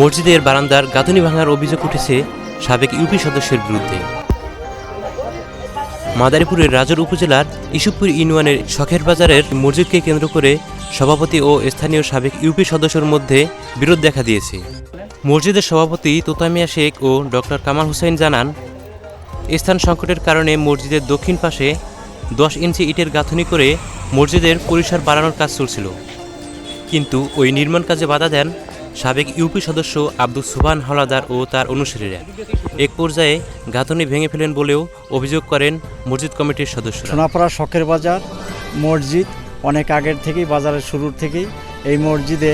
মসজিদের বারান্দার গাঁথনি ভাঙার অভিযোগ উঠেছে সাবেক ইউপি সদস্যের বিরুদ্ধে। মাদারীপুরের রাজর উপজেলার ইসুপুর ইউনিয়নের শখের বাজারের মসজিদকে কেন্দ্র করে সভাপতি ও স্থানীয় সাবেক ইউপি সদস্যের মধ্যে বিরোধ দেখা দিয়েছে। মসজিদের সভাপতি তোতামিয়া শেখ ও ডক্টর কামাল হোসেন জানান, স্থান সংকটের কারণে মসজিদের দক্ষিণ পাশে দশ ইঞ্চি ইটের গাঁথনি করে মসজিদের পরিসর বাড়ানোর কাজ চলছিল। কিন্তু ওই নির্মাণ কাজে বাধা দেন সাবেক ইউপি সদস্য আব্দুল সুবান হাওলাদার ও তার অনুসারীরা। এক পর্যায়ে গাঁথনি ভেঙে ফেলেন বলেও অভিযোগ করেন মসজিদ কমিটির সদস্য সোনাপাড়া শখের বাজার, মসজিদ, অনেক আগের থেকেই, বাজারের শুরুর থেকেই এই মসজিদে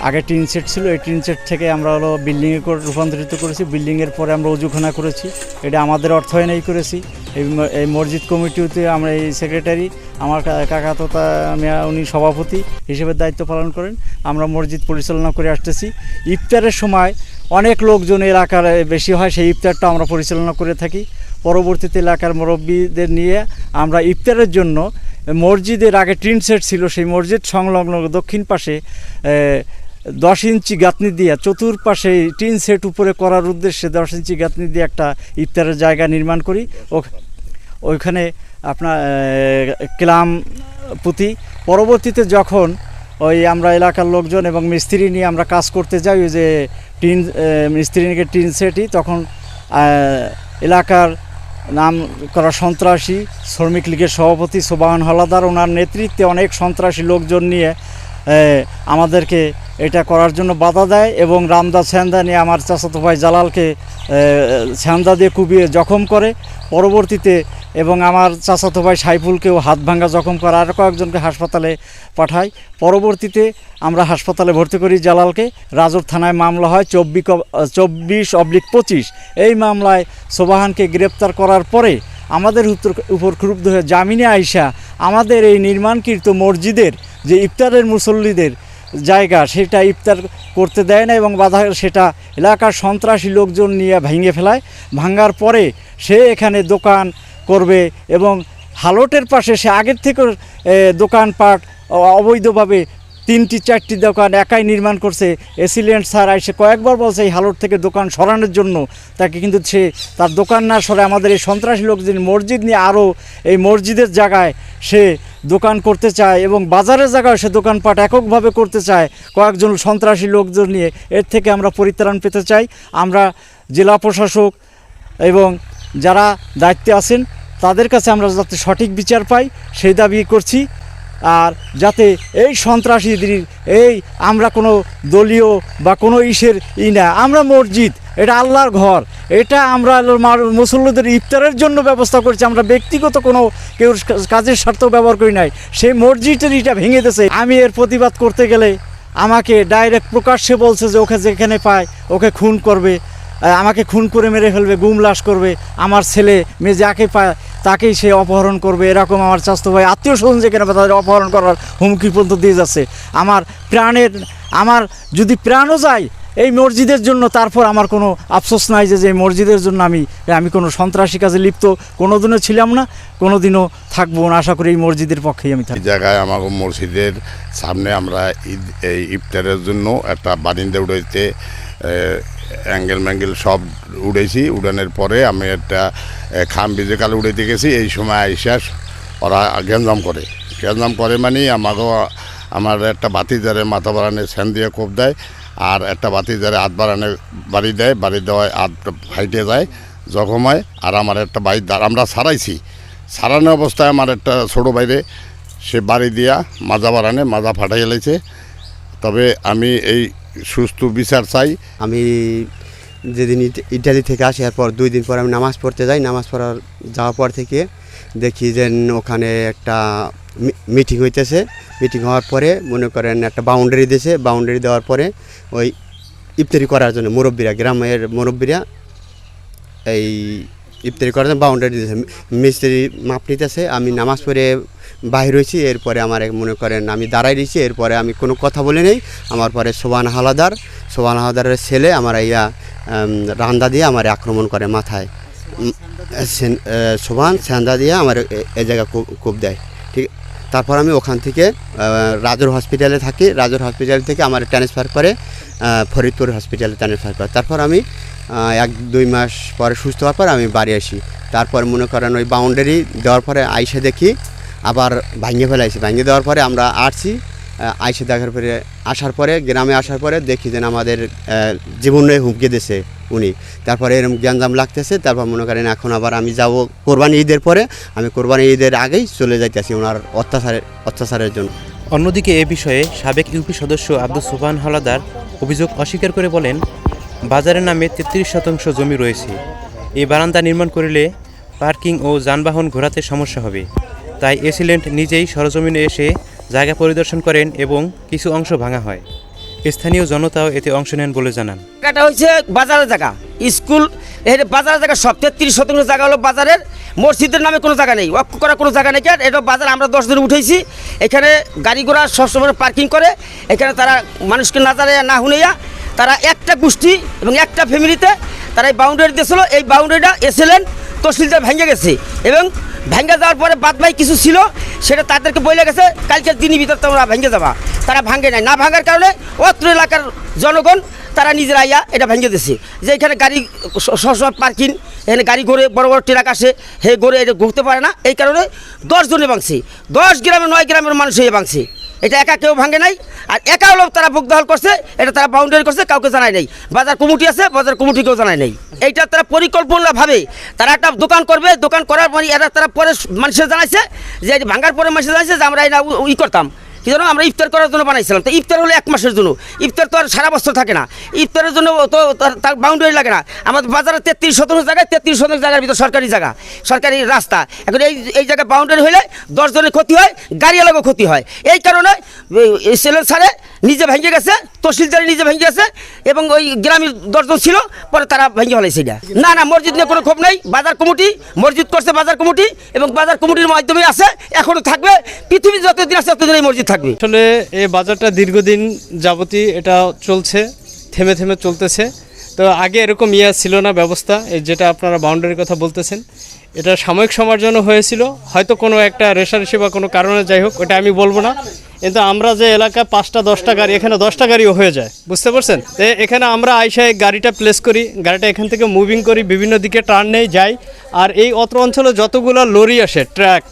আগে টিন সেট ছিল, এই টিন সেট থেকে আমরা হলো বিল্ডিংয়ে রূপান্তরিত করেছি। বিল্ডিংয়ের পরে আমরা উজুখানা করেছি। এটা আমাদের অর্থায়নেই করেছি। এই এই মসজিদ কমিটিতে আমরা এই সেক্রেটারি আমার কা- কাকা তো তা- মিয়া, উনি সভাপতি হিসেবে দায়িত্ব পালন করেন। আমরা মসজিদ পরিচালনা করে আসতেছি। ইফতারের সময় অনেক লোকজন এলাকার বেশি হয়, সেই ইফতারটা আমরা পরিচালনা করে থাকি। পরবর্তীতে এলাকার মুরব্বীদের নিয়ে আমরা ইফতারের জন্য মসজিদের আগে টিন সেট ছিল, সেই মসজিদ সংলগ্ন দক্ষিণ পাশে দশ ইঞ্চি গাঁথনি দিয়ে চতুর্পাশে টিন সেট উপরে করার উদ্দেশ্যে দশ ইঞ্চি গাঁথনি দিয়ে একটা ইফতারের জায়গা নির্মাণ করি। ওইখানে আপনার ক্লাম পুঁতি। পরবর্তীতে যখন ওই আমরা এলাকার লোকজন এবং মিস্ত্রি নিয়ে আমরা কাজ করতে যাই, ওই যে টিন মিস্ত্রি নিয়ে টিন সেটই, তখন এলাকার নাম করা সন্ত্রাসী, শ্রমিক লীগের সভাপতি সোবাহান হলাদার, ওনার নেতৃত্বে অনেক সন্ত্রাসী লোকজন নিয়ে আমাদেরকে এটা করার জন্য বাধা দেয় এবং রামদা স্যান্দা নিয়ে আমার চাচাতো ভাই জালালকে স্যান্দা দিয়ে কুবিয়ে জখম করে। পরবর্তীতে এবং আমার চাচাতো ভাই সাইফুলকেও হাত ভাঙ্গা জখম করে আর কয়েকজনকে হাসপাতালে পাঠায়। পরবর্তীতে আমরা হাসপাতালে ভর্তি করি জালালকে। রাজর থানায় মামলা হয় চব্বিশ চব্বিশ অবলিক পঁচিশ। এই মামলায় সোবাহানকে গ্রেপ্তার করার পরে আমাদের উপর ক্রুব্ধ হয়ে জামিনে আইসা আমাদের এই নির্মাণকৃত মসজিদের যে ইফতারের মুসল্লিদের জায়গা, সেটা ইফতার করতে দেয় না এবং বাধা সেটা এলাকার সন্ত্রাসী লোকজন নিয়ে ভেঙে ফেলায়। ভাঙ্গার পরে সে এখানে দোকান করবে এবং হালটের পাশে সে আগের থেকে দোকানপাট অবৈধভাবে তিনটি, চারটি দোকান একাই নির্মাণ করছে। এসিলেন্ট স্যার এসে কয়েকবার বলছে এই হালট থেকে দোকান সরানোর জন্য। তাকে কিন্তু সে তার দোকান না সরে আমাদের এই সন্ত্রাসী লোকজন মসজিদ নিয়ে আরও এই মসজিদের জায়গায় সে দোকান করতে চায় এবং বাজারের জায়গায় সে দোকানপাট এককভাবে করতে চায়। কয়েকজন সন্ত্রাসী লোকজন নিয়ে এর থেকে আমরা পরিত্রাণ পেতে চাই। আমরা জেলা প্রশাসক এবং যারা দায়িত্বে আছেন, তাদের কাছে আমরা যাতে সঠিক বিচার পাই, সেই দাবি করছি। আর যাতে এই সন্ত্রাসীদের, এই আমরা কোনো দলীয় বা কোনো ইসের ই না, আমরা মসজিদ, এটা আল্লাহর ঘর, এটা আমরা মুসল্লিদের ইফতারের জন্য ব্যবস্থা করছি, আমরা ব্যক্তিগত কোনো কেউ কাজের স্বার্থ ব্যবহার করি নাই, সেই মসজিদের ইটা ভেঙে দিয়েছে। আমি এর প্রতিবাদ করতে গেলে আমাকে ডাইরেক্ট প্রকাশ্যে বলছে যে ওকে যেখানে পায়, ওকে খুন করবে আমাকে খুন করে মেরে ফেলবে, গুম লাশ করবে, আমার ছেলে মেয়ে যাকে পায় তাকেই সে অপহরণ করবে, এরকম আমার স্বাস্থ্য ভাই আত্মীয় স্বজন যেখানে পায় তাদের অপহরণ করার হুমকি পর্যন্ত দিয়ে যাচ্ছে। আমার প্রাণের, আমার যদি প্রাণও যায়, এই মসজিদের জন্য তারপর আমার কোনো আফসোস নাই যে যে এই মসজিদের জন্য আমি আমি কোনো সন্ত্রাসী কাজে লিপ্ত কোনোদিনও ছিলাম না, কোনোদিনও থাকব না। আশা করি এই মসজিদের পক্ষেই আমি থাকব। জায়গায় আমাকে মসজিদের সামনে আমরা ঈদ, এই ইফতারের জন্য একটা বারিন্দা উড়াইতে অ্যাঙ্গেল ম্যাঙ্গেল সব উড়েছি। উড়ানোর পরে আমি একটা খাম বিজেকাল উড়াইতে গেছি। এই সময় আইসা ওরা গ্যাঞ্জাম করে। গ্যাঞ্জাম করে মানে আমাকে আমার একটা বাতি বাতিজারে মাথা বাড়ানে স্যান দিয়ে কোপ দেয় আর একটা বাতি বাতিজারে হাত বাড়ানে বাড়ি দেয়। বাড়ি দেওয়ায় হাত ফাইটে যায়, জখম হয়। আর আমার একটা বাইক দাঁড় আমরা সারাইছি। সারানো অবস্থায় আমার একটা ছোটো বাইরে সে বাড়ি দিয়া মাজা বাড়ানে মাজা ফাটাই এলেছে তবে আমি এই সুস্থ বিচার চাই। আমি যেদিন ইট- ইটালি থেকে আসি, এরপর দুই দিন পর আমি নামাজ পড়তে যাই। নামাজ পড়ার যাওয়ার পর থেকে দেখি যে ওখানে একটা মিটিং হইতেছে। মিটিং হওয়ার পরে মনে করেন একটা বাউন্ডারি দিয়েছে বাউন্ডারি দেওয়ার পরে ওই ইফতারি করার জন্য মুরব্বীরা, গ্রামের মুরব্বীরা এই ইফতারি করার জন্য বাউন্ডারি দিয়েছে। মিস্ত্রি মাপ নিতেছে, আমি নামাজ পড়ে বাহির হয়েছি, এরপরে আমার এক মনে করেন আমি দাঁড়াই রয়েছি, এরপরে আমি কোনো কথা বলি নেই। আমার পরে সোবান হালাদার সোবান হালাদারের ছেলে আমার ইয়া রান্দা দিয়ে আমার আক্রমণ করে মাথায়। সোবান স্যান্দা দিয়ে আমার এ- জায়গায় কূপ- কূপ দেয়। ঠিক, তারপর আমি ওখান থেকে রাজুর হসপিটালে থাকি। রাজুর হসপিটাল থেকে আমার ট্রান্সফার করে ফরিদপুর হসপিটালে ট্রান্সফার করে। তারপর আমি এক দুই মাস পরে সুস্থ হওয়ার পর আমি বাড়ি আসি। তারপর মনে করেন ওই বাউন্ডারি দেওয়ার পরে আইসে দেখি, আবার ভাঙিয়ে ফেলাইছি। ভাঙিয়ে দেওয়ার পরে আমরা আসছি আইসে দেখার পরে আসার পরে, গ্রামে আসার পরে দেখি যেন আমাদের জীবনে হুমকি দিছে উনি। তারপরে এরকম গ্যাঞ্জাম লাগতেছে, তারপর মনে করেন এখন আবার আমি যাব কোরবানি ঈদের পরে, আমি কোরবানি ঈদের আগেই চলে যাইতেছি ওনার অত্যাচারের অত্যাচারের জন্য। অন্যদিকে এ বিষয়ে সাবেক ইউপি সদস্য আব্দুল সুবহান হাওলাদার অভিযোগ অস্বীকার করে বলেন বাজারের নামে তেত্রিশ শতাংশ জমি রয়েছে। এই বারান্দা নির্মাণ করলে পার্কিং ও যানবাহন ঘোরাতে সমস্যা হবে। তাই এসিলেন্ট নিজেই সরজমিনে এসে জায়গা পরিদর্শন করেন এবং কিছু অংশ ভাঙা হয়। স্থানীয় জনতাও এতে অংশ নেন বলে জানান। জায়গাটা হচ্ছে বাজারের জায়গা। স্কুলের বাজারের জায়গা সব। তেত্রিশ শতাংশ জায়গা হলো বাজারের। মসজিদের নামে কোনো জায়গা নেই। অক্ষ করার কোনো জায়গা নেই কেন এটা বাজার আমরা দশ দিন উঠেছি। এখানে গাড়ি ঘোড়া সবসময় পার্কিং করে। এখানে তারা মানুষকে না জানে না হুনেয়া তারা একটা গোষ্ঠী এবং একটা ফ্যামিলিতে তারা এই বাউন্ডারি দিয়েছিল। এই বাউন্ডারিটা এসেলেন, তহসিলদার ভেঙে গেছে এবং ভেঙে যাওয়ার পরে বাদ বাকি কিছু ছিল, সেটা তাদেরকে বলে গেছে, কালকের দিনই ভিতর তোমরা ভেঙে যাবা। তারা ভাঙে নাই। না ভাঙার কারণে অত্র এলাকার জনগণ, তারা নিজেরা আইয়া এটা ভেঙে দিছে যে এখানে গাড়ি সবসময় পার্কিং এখানে গাড়ি ঘুরে বড় বড় ট্রাক আসে, হে ঘুরে এটা ঘুরতে পারে না। এই কারণে দশ জনে ভাঙছে। দশ গ্রামে নয় গ্রামের মানুষ হয়ে ভাঙছে। এটা একা কেউ ভাঙে নাই, আর একা লোক তারা ভোগদহল করছে, এটা তারা বাউন্ডারি করছে, কাউকে জানায় নাই। বাজার কমিটি আছে, বাজার কমিটিকেও জানায় নাই। এইটা তারা পরিকল্পনা ভাবে তারা একটা দোকান করবে, দোকান করার পরে এটা তারা পরে মানুষের জানাইছে যে, ভাঙার পরে মানুষের জানাইছে যে, আমরা এটা ই করতাম। কি জানো, আমরা ইফতার করার জন্য বানাইছিলাম। তো ইফতার হলো এক মাসের জন্য। ইফতার তো আর সারা বছর থাকে না। ইফতারের জন্য তো তার- বাউন্ডারি লাগে না। আমাদের বাজারে তেত্রিশ শতাংশ জায়গায় তেত্রিশ শতাংশ জায়গার ভিতর সরকারি জায়গা, সরকারি রাস্তা। এখন এই এই জায়গায় বাউন্ডারি হলে দশজনের ক্ষতি হয় গাড়িওয়ালাকেও ক্ষতি হয়। এই কারণে সেলেন সারে নিজে ভেঙে গেছে, তহসিলদারি নিজে ভেঙে গেছে, এবং ওই গ্রামের দশজন ছিল, পরে তারা ভেঙে হলে সেটা না না, মসজিদ নিয়ে কোনো ক্ষোভ নেই, বাজার কমিটি, মসজিদ করছে বাজার কমিটি, এবং বাজার কমিটির মাধ্যমে আছে এখনও থাকবে, পৃথিবীর যতদিন আছে ততদিন এই মসজিদ থাকবে। আসলে এই বাজারটা দীর্ঘদিন যাবতই এটা চলছে, থেমে থেমে চলতেছে। তো আগে এরকম ইয়া ছিল না ব্যবস্থা, এই যেটা আপনারা বাউন্ডারির কথা বলতেছেন, এটা সাময়িক সময়ের জন্য হয়েছিল। হয়তো কোনো একটা রেশারেশি বা কোনো কারণে, যাই হোক, ওটা আমি বলব না। কিন্তু আমরা যে এলাকায় পাঁচটা, দশটা গাড়ি, এখানে দশটা গাড়িও হয়ে যায়। বুঝতে পারছেন? এখানে আমরা আইসায় গাড়িটা প্লেস করি, গাড়িটা এখান থেকে মুভিং করি, বিভিন্ন দিকে টার্ন নেই, যাই। আর এই অত্র অঞ্চলে যতগুলো লরি আসে ট্র্যাক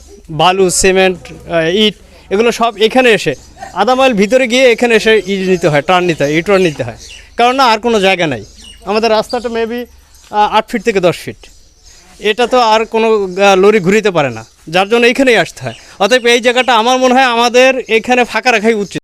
বালু সিমেন্ট ইট, এগুলো সব এখানে এসে, আধা মাইল ভিতরে গিয়ে এখানে এসে ই নিতে হয় টার্ন নিতে হয়, ইট নিতে হয়। কারণ না, আর কোনো জায়গা নাই। আমাদের রাস্তাটা মেবি আট ফিট থেকে দশ ফিট এটা তো আর কোনো লরি ঘুরিতে পারে না। যার জন্য এইখানেই আসতে হয়। অতএব এই জায়গাটা আমার মনে হয় আমাদের এখানে ফাঁকা রাখাই উচিত।